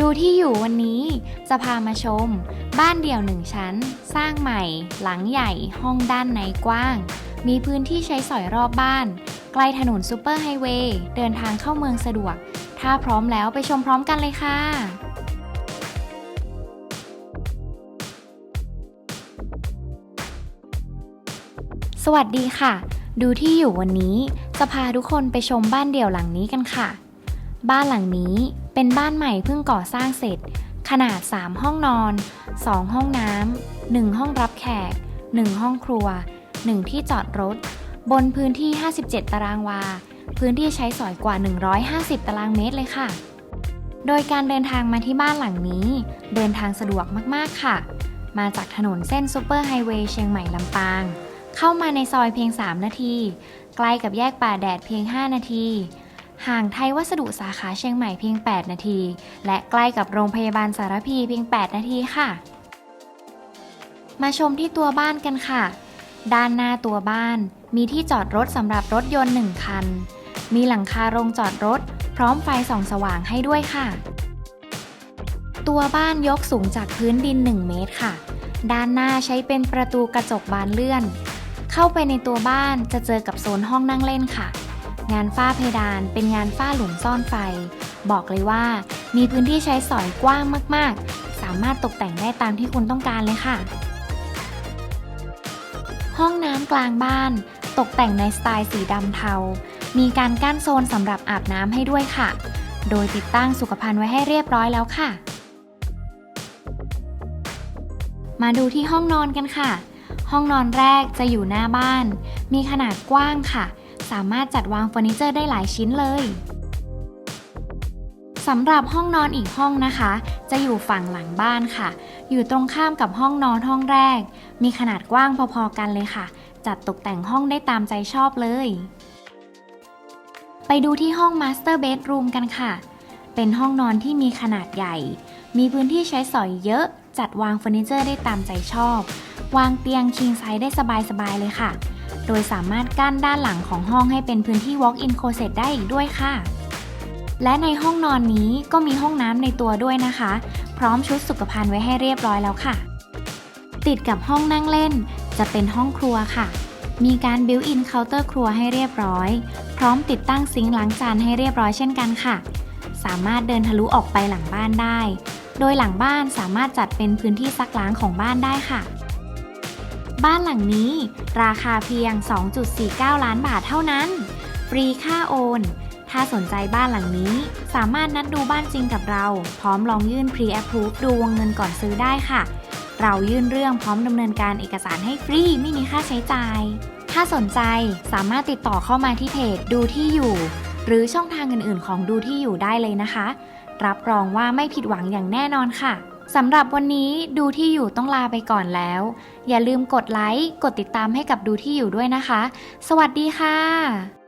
ดูที่อยู่วันนี้จะพามาชม บ้านเดี่ยวหนึ่งชั้น สร้างใหม่ หลังใหญ่ห้องด้านในกว้าง มีพื้นที่ใช้สอยรอบบ้าน ใกล้ถนนซูเปอร์ไฮเวย์เดินทางเข้าเมืองสะดวก ถ้าพร้อมแล้วไปชมพร้อมกันเลยค่ะสวัสดีค่ะ ดูที่อยู่วันนี้ จะพาทุกคนไปชมบ้านเดี่ยวหลังนี้กันค่ะ บ้านหลังนี้เป็นบ้านใหม่เพิ่งก่อสร้างเสร็จ ขนาด 3 ห้องนอน 2 ห้องน้ำ 1 ห้องรับแขก 1 ห้องครัว 1 ที่จอดรถ บนพื้นที่ 57 ตารางวา พื้นที่ใช้สอยกว่า 150 ตารางเมตรเลยค่ะ โดยการเดินทางมาที่บ้านหลังนี้ เดินทางสะดวกมากๆค่ะ มาจากถนนเส้นซูเปอร์ไฮเวย์เชียงใหม่ลำปาง เข้ามาในซอยเพียง 3 นาที ใกล้กับแยกป่าแดดเพียง 5 นาที ห่างไทยวัสดุสาขาเชียงใหม่เพียง 8 นาที และใกล้กับโรงพยาบาลสารพีเพียง 8 นาทีค่ะ มาชมที่ตัวบ้านกันค่ะ ด้านหน้าตัวบ้าน มีที่จอดรถสำหรับรถยนต์ 1 คัน มีหลังคาโรงจอดรถ พร้อมไฟส่องสว่างให้ด้วยค่ะ ตัวบ้านยกสูงจากพื้นดิน 1 เมตรค่ะ ด้านหน้าใช้เป็นประตูกระจกบานเลื่อน เข้าไปในตัวบ้านจะเจอกับโซนห้องนั่งเล่นค่ะ งานฝ้าเพดานเป็นงานฝ้าหลุมซ่อนไฟ บอกเลยว่า มีพื้นที่ใช้สอยกว้างมาก ๆ สามารถตกแต่งได้ตามที่คุณต้องการเลยค่ะ ห้องน้ำกลางบ้าน ตกแต่งในสไตล์สีดำเทา มีการกั้นโซนสำหรับอาบน้ำให้ด้วยค่ะ โดยติดตั้งสุขภัณฑ์ไว้ให้เรียบร้อยแล้วค่ะ มาดูที่ห้องนอนกันค่ะ ห้องนอนแรกจะอยู่หน้าบ้าน มีขนาดกว้างค่ะ สามารถจัดวางเฟอร์นิเจอร์ได้หลายชิ้นเลยสำหรับห้องนอนอีกห้องนะคะ จะอยู่ฝั่งหลังบ้านค่ะ อยู่ตรงข้ามกับห้องนอนห้องแรก มีขนาดกว้างพอๆกันเลยค่ะ จัดตกแต่งห้องได้ตามใจชอบเลย ไปดูที่ห้องมาสเตอร์เบดรูมกันค่ะ เป็นห้องนอนที่มีขนาดใหญ่ มีพื้นที่ใช้สอยเยอะ จัดวางเฟอร์นิเจอร์ได้ตามใจชอบ วางเตียงคิงไซส์ได้สบายๆเลยค่ะ โดยสามารถกั้นด้านหลังของห้องให้เป็นพื้นที่ Walk-in Closet ได้อีกด้วยค่ะ และในห้องนอนนี้ก็มีห้องน้ำในตัวด้วยนะคะ พร้อมชุดสุขภัณฑ์ไว้ให้เรียบร้อยแล้วค่ะ ติดกับห้องนั่งเล่น จะเป็นห้องครัวค่ะ มีการบิวอินเคาน์เตอร์ครัวให้เรียบร้อย พร้อมติดตั้งซิงค์ล้างจานให้เรียบร้อยเช่นกันค่ะ สามารถเดินทะลุออกไปหลังบ้านได้ โดยหลังบ้านสามารถจัดเป็นพื้นที่ซักล้างของบ้านได้ค่ะ บ้านหลังนี้ ราคาเพียง 2.49 ล้านบาทเท่านั้น ฟรีค่าโอน ถ้าสนใจบ้านหลังนี้ สามารถนัดดูบ้านจริงกับเรา พร้อมลองยื่น Pre-Approve ดูวงเงินก่อนซื้อได้ค่ะ เรายื่นเรื่องพร้อมดำเนินการเอกสารให้ฟรีไม่มีค่าใช้จ่าย ถ้าสนใจสามารถติดต่อเข้ามาที่เพจดูที่อยู่ หรือช่องทางอื่นๆ ของดูที่อยู่ได้เลยนะคะ รับรองว่าไม่ผิดหวังอย่างแน่นอนค่ะ สำหรับวันนี้ดูที่อยู่ต้องลาไปก่อนแล้ว อย่าลืมกดไลค์ กดติดตามให้กับดูที่อยู่ด้วยนะคะ สวัสดีค่ะ